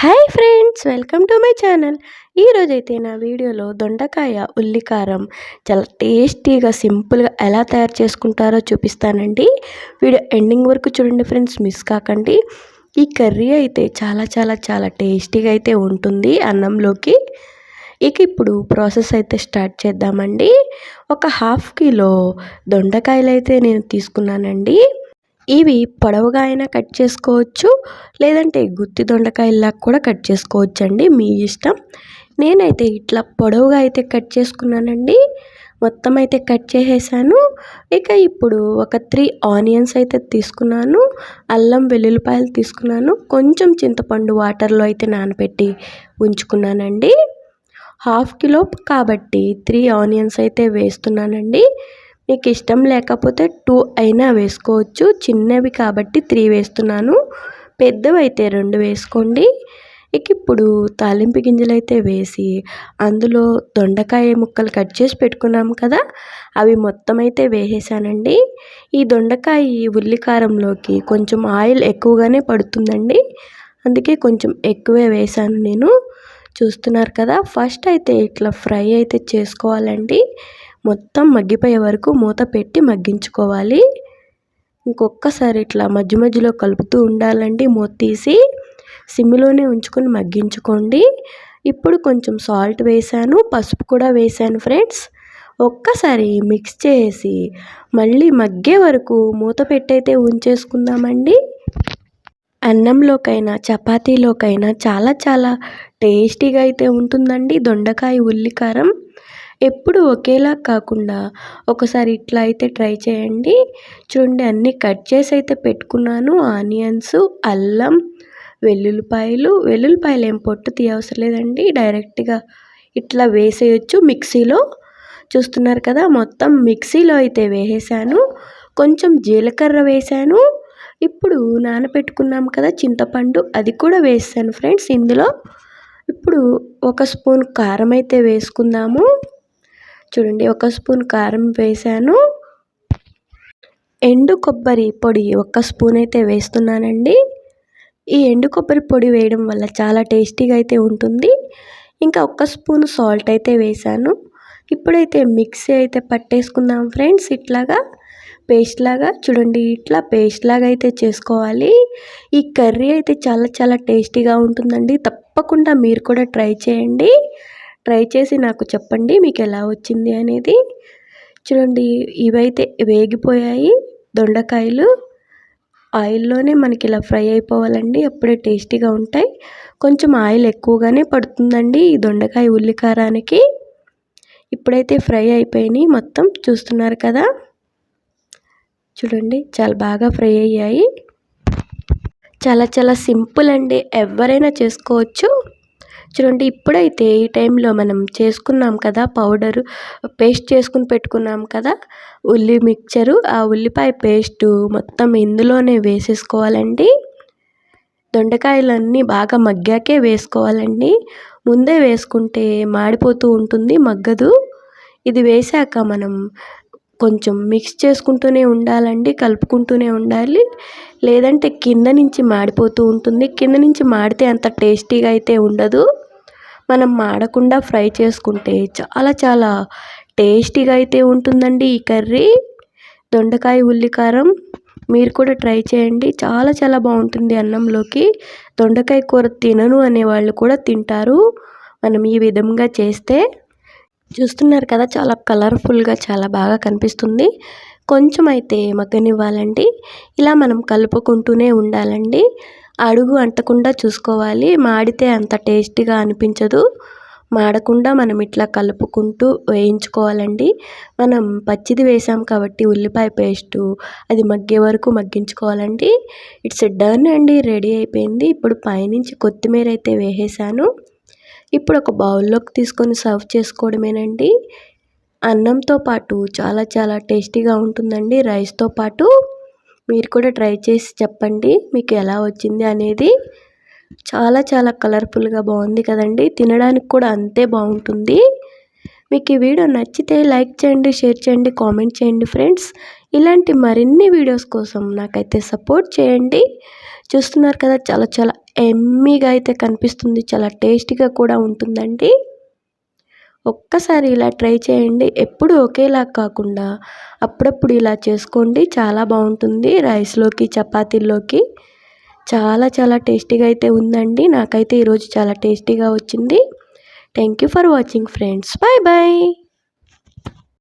Hi friends welcome to my channel ఈరోజైతే నా వీడియోలో దొండకాయ ఉల్లికారం చాలా టేస్టీగా సింపుల్గా ఎలా తయారు చేసుకుంటారో చూపిస్తానండి. వీడియో ఎండింగ్ వరకు చూడండి ఫ్రెండ్స్ మిస్ కాకండి. ఈ కర్రీ అయితే చాలా చాలా చాలా టేస్టీగా అయితే ఉంటుంది అన్నంలోకి. ఇక ఇప్పుడు ప్రాసెస్ అయితే స్టార్ట్ చేద్దామండి. ఒక హాఫ్ కిలో దొండకాయలు అయితే నేను తీసుకున్నానండి. ఇవి పొడవుగా అయినా కట్ చేసుకోవచ్చు లేదంటే గుత్తి దొండకాయల్లా కూడా కట్ చేసుకోవచ్చు అండి మీ ఇష్టం. నేనైతే ఇట్లా పొడవుగా అయితే కట్ చేసుకున్నానండి. మొత్తం అయితే కట్ చేసేసాను. ఇక ఇప్పుడు ఒక త్రీ ఆనియన్స్ అయితే తీసుకున్నాను. అల్లం వెల్లుల్లిపాయలు తీసుకున్నాను. కొంచెం చింతపండు వాటర్లో అయితే నానబెట్టి ఉంచుకున్నానండి. హాఫ్ కిలో కాబట్టి త్రీ ఆనియన్స్ అయితే వేస్తున్నానండి. మీకు ఇష్టం లేకపోతే టూ అయినా వేసుకోవచ్చు. చిన్నవి కాబట్టి త్రీ వేస్తున్నాను. పెద్దవి అయితే రెండు వేసుకోండి. ఇక ఇప్పుడు తాలింపు గింజలు అయితే వేసి అందులో దొండకాయ ముక్కలు కట్ చేసి పెట్టుకున్నాం కదా అవి మొత్తం అయితే వేసేసానండి. ఈ దొండకాయ ఉల్లికారంలోకి కొంచెం ఆయిల్ ఎక్కువగానే పడుతుందండి. అందుకే కొంచెం ఎక్కువే వేసాను నేను. చూస్తున్నారు కదా ఫస్ట్ అయితే ఇట్లా ఫ్రై అయితే చేసుకోవాలండి. మొత్తం మగ్గిపోయే వరకు మూత పెట్టి మగ్గించుకోవాలి. ఇంకొకసారి ఇట్లా మధ్య మధ్యలో కలుపుతూ ఉండాలండి మూత తీసి. సిమ్లోనే ఉంచుకొని మగ్గించుకోండి. ఇప్పుడు కొంచెం సాల్ట్ వేసాను పసుపు కూడా వేసాను ఫ్రెండ్స్. ఒక్కసారి మిక్స్ చేసి మళ్ళీ మగ్గే వరకు మూత పెట్టయితే ఉంచేసుకుందామండి. అన్నంలోకైనా చపాతీలోకైనా చాలా చాలా టేస్టీగా అయితే ఉంటుందండి దొండకాయ ఉల్లికారం. ఎప్పుడు ఒకేలా కాకుండా ఒకసారి ఇట్లా అయితే ట్రై చేయండి. చూడండి అన్నీ కట్ చేసి అయితే పెట్టుకున్నాను. ఆనియన్స్ అల్లం వెల్లుల్లిపాయలు. వెల్లుల్లిపాయలు ఏం పొట్టు తీయవసరం లేదండి. డైరెక్ట్గా ఇట్లా వేసేయచ్చు మిక్సీలో. చూస్తున్నారు కదా మొత్తం మిక్సీలో అయితే వేసేసాను. కొంచెం జీలకర్ర వేసాను. ఇప్పుడు నానబెట్టుకున్నాం కదా చింతపండు అది కూడా వేసాను ఫ్రెండ్స్ ఇందులో. ఇప్పుడు ఒక స్పూన్ కారం అయితే వేసుకుందాము. చూడండి ఒక స్పూన్ కారం వేసాను. ఎండు కొబ్బరి పొడి ఒక స్పూన్ అయితే వేస్తున్నానండి. ఈ ఎండు కొబ్బరి పొడి వేయడం వల్ల చాలా టేస్టీగా అయితే ఉంటుంది. ఇంకా ఒక్క స్పూన్ సాల్ట్ అయితే వేసాను. ఇప్పుడైతే మిక్సీ అయితే పట్టేసుకుందాం ఫ్రెండ్స్ ఇట్లాగా పేస్ట్ లాగా. చూడండి ఇట్లా పేస్ట్ లాగా అయితే చేసుకోవాలి. ఈ కర్రీ అయితే చాలా చాలా టేస్టీగా ఉంటుందండి. తప్పకుండా మీరు కూడా ట్రై చేయండి. ట్రై చేసి నాకు చెప్పండి మీకు ఎలా వచ్చింది అనేది. చూడండి ఇవైతే వేగిపోయాయి దొండకాయలు. ఆయిల్లోనే మనకి ఇలా ఫ్రై అయిపోవాలండి అప్పుడే టేస్టీగా ఉంటాయి. కొంచెం ఆయిల్ ఎక్కువగానే పడుతుందండి ఈ దొండకాయ ఉల్లికారానికి. ఇప్పుడైతే ఫ్రై అయిపోయినాయి మొత్తం చూస్తున్నారు కదా. చూడండి చాలా బాగా ఫ్రై అయ్యాయి. చాలా చాలా సింపుల్ అండి ఎవరైనా చేసుకోవచ్చు. చూడండి ఇప్పుడైతే ఈ టైంలో మనం చేసుకున్నాం కదా పౌడరు పేస్ట్ చేసుకుని పెట్టుకున్నాం కదా ఉల్లి మిక్చరు ఆ ఉల్లిపాయ పేస్టు మొత్తం ఇందులోనే వేసేసుకోవాలండి. దొండకాయలన్నీ బాగా మగ్గాకే వేసుకోవాలండి. ముందే వేసుకుంటే మాడిపోతూ ఉంటుంది మగ్గదు. ఇది వేసాక మనం కొంచెం మిక్స్ చేసుకుంటూనే ఉండాలండి కలుపుకుంటూనే ఉండాలి. లేదంటే కింద నుంచి మాడిపోతూ ఉంటుంది. కింద నుంచి మాడితే అంత టేస్టీగా అయితే ఉండదు. మనం మాడకుండా ఫ్రై చేసుకుంటే చాలా చాలా టేస్టీగా అయితే ఉంటుందండి ఈ కర్రీ. దొండకాయ ఉల్లికారం మీరు కూడా ట్రై చేయండి. చాలా చాలా బాగుంటుంది అన్నంలోకి. దొండకాయ కూర తినను అనే వాళ్ళు కూడా తింటారు. మనం ఈ విధంగా చేస్తే చూస్తున్నారు కదా చాలా కలర్ఫుల్గా చాలా బాగా కనిపిస్తుంది. కొంచెం అయితే మగ్గనివ్వాలండి. ఇలా మనం కలుపుకుంటూనే ఉండాలండి. అడుగు అంటకుండా చూసుకోవాలి. మాడితే అంత టేస్టీగా అనిపించదు. మాడకుండా మనం ఇట్లా కలుపుకుంటూ వేయించుకోవాలండి. మనం పచ్చిది వేసాం కాబట్టి ఉల్లిపాయ పేస్టు అది మగ్గే వరకు మగ్గించుకోవాలండి. ఇట్స్ డన్ అండి రెడీ అయిపోయింది. ఇప్పుడు పైనుంచి కొత్తిమీర అయితే వేసేసాను. ఇప్పుడు ఒక బౌల్లోకి తీసుకొని సర్వ్ చేసుకోవడమేనండి. అన్నంతో పాటు చాలా చాలా టేస్టీగా ఉంటుందండి రైస్తో పాటు. మీరు కూడా ట్రై చేసి చెప్పండి మీకు ఎలా వచ్చింది అనేది. చాలా చాలా కలర్ఫుల్గా బాగుంది కదండి. తినడానికి కూడా అంతే బాగుంటుంది. మీకు ఈ వీడియో నచ్చితే లైక్ చేయండి షేర్ చేయండి కామెంట్ చేయండి ఫ్రెండ్స్. ఇలాంటి మరిన్ని వీడియోస్ కోసం నాకైతే సపోర్ట్ చేయండి. చూస్తున్నారు కదా చాలా చాలా ఎమ్మీగా అయితే కనిపిస్తుంది. చాలా టేస్టీగా కూడా ఉంటుందండి. ఒక్కసారి ఇలా ట్రై చేయండి. ఎప్పుడు ఒకేలా కాకుండా అప్పుడప్పుడు ఇలా చేసుకోండి. చాలా బాగుంటుంది. రైస్లోకి చపాతీల్లోకి చాలా చాలా టేస్టీగా అయితే ఉందండి. నాకైతే ఈరోజు చాలా టేస్టీగా వచ్చింది. Thank you for watching friends. Bye bye.